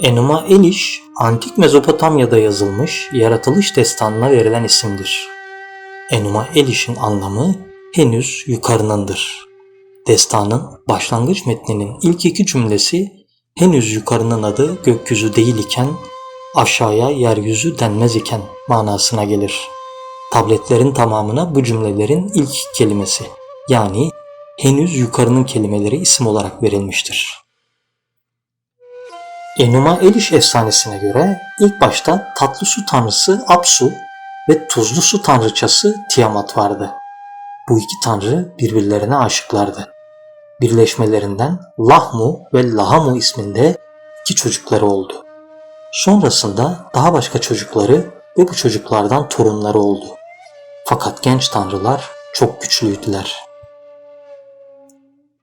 Enuma Elish, antik Mezopotamya'da yazılmış yaratılış destanına verilen isimdir. Enuma Elish'in anlamı henüz yukarınındır. Destanın başlangıç metninin ilk iki cümlesi henüz yukarının adı gökyüzü değil iken aşağıya yeryüzü denmez iken manasına gelir. Tabletlerin tamamına bu cümlelerin ilk kelimesi yani henüz yukarının kelimeleri isim olarak verilmiştir. Enuma Elish efsanesine göre ilk başta tatlı su tanrısı Apsu ve tuzlu su tanrıçası Tiamat vardı. Bu iki tanrı birbirlerine aşıklardı. Birleşmelerinden Lahmu ve Lahamu isminde iki çocukları oldu. Sonrasında daha başka çocukları ve bu çocuklardan torunları oldu. Fakat genç tanrılar çok güçlüydüler.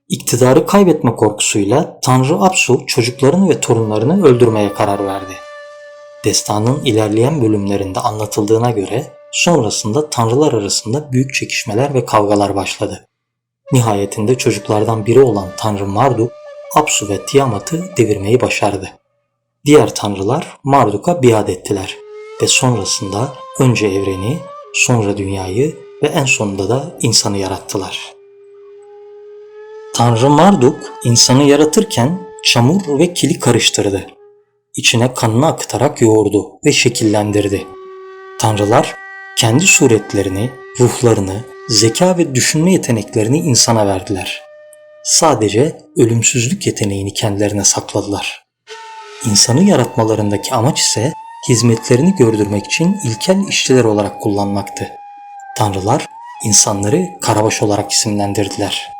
İktidarı kaybetme korkusuyla Tanrı Apsu çocuklarını ve torunlarını öldürmeye karar verdi. Destanın ilerleyen bölümlerinde anlatıldığına göre sonrasında tanrılar arasında büyük çekişmeler ve kavgalar başladı. Nihayetinde çocuklardan biri olan Tanrı Marduk, Apsu ve Tiamat'ı devirmeyi başardı. Diğer tanrılar Marduk'a biat ettiler ve sonrasında önce evreni, sonra dünyayı ve en sonunda da insanı yarattılar. Tanrı Marduk insanı yaratırken çamur ve kili karıştırdı. İçine kanını akıtarak yoğurdu ve şekillendirdi. Tanrılar kendi suretlerini, ruhlarını, zeka ve düşünme yeteneklerini insana verdiler. Sadece ölümsüzlük yeteneğini kendilerine sakladılar. İnsanı yaratmalarındaki amaç ise hizmetlerini gördürmek için ilkel işçiler olarak kullanmaktı. Tanrılar insanları karabaş olarak isimlendirdiler.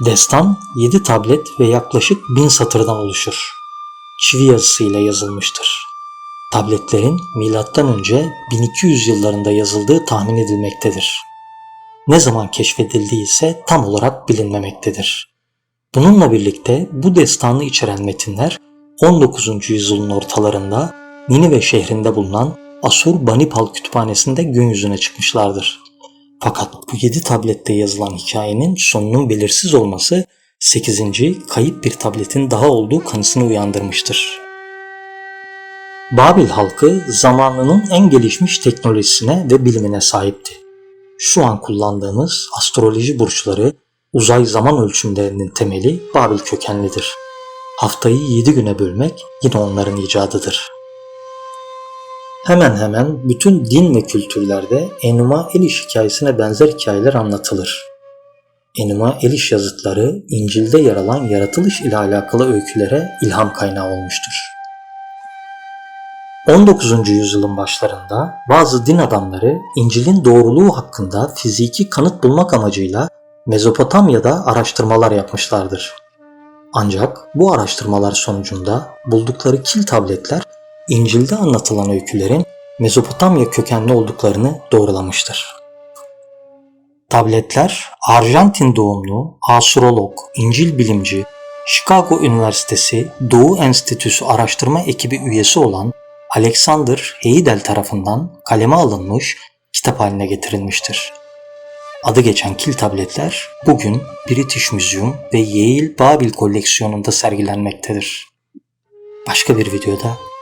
Destan 7 tablet ve yaklaşık 1000 satırdan oluşur. Çivi yazısıyla yazılmıştır. Tabletlerin önce 1200 yıllarında yazıldığı tahmin edilmektedir. Ne zaman keşfedildiği ise tam olarak bilinmemektedir. Bununla birlikte bu destanı içeren metinler 19. yüzyılın ortalarında Ninive şehrinde bulunan Asur Banipal kütüphanesinde gün yüzüne çıkmışlardır. Fakat bu 7 tablette yazılan hikayenin sonunun belirsiz olması 8. kayıp bir tabletin daha olduğu kanısını uyandırmıştır. Babil halkı zamanının en gelişmiş teknolojisine ve bilimine sahipti. Şu an kullandığımız astroloji burçları, uzay zaman ölçümlerinin temeli Babil kökenlidir. Haftayı 7 güne bölmek yine onların icadıdır. Hemen hemen bütün din ve kültürlerde Enuma Elish hikayesine benzer hikayeler anlatılır. Enuma Elish yazıtları İncil'de yer alan yaratılış ile alakalı öykülere ilham kaynağı olmuştur. 19. yüzyılın başlarında bazı din adamları İncil'in doğruluğu hakkında fiziki kanıt bulmak amacıyla Mezopotamya'da araştırmalar yapmışlardır. Ancak bu araştırmalar sonucunda buldukları kil tabletler İncil'de anlatılan öykülerin Mezopotamya kökenli olduklarını doğrulamıştır. Tabletler Arjantin doğumlu astrolog, İncil bilimci, Chicago Üniversitesi Doğu Enstitüsü araştırma ekibi üyesi olan Alexander Heidel tarafından kaleme alınmış kitap haline getirilmiştir. Adı geçen kil tabletler bugün British Museum ve Yale Babil koleksiyonunda sergilenmektedir. Başka bir videoda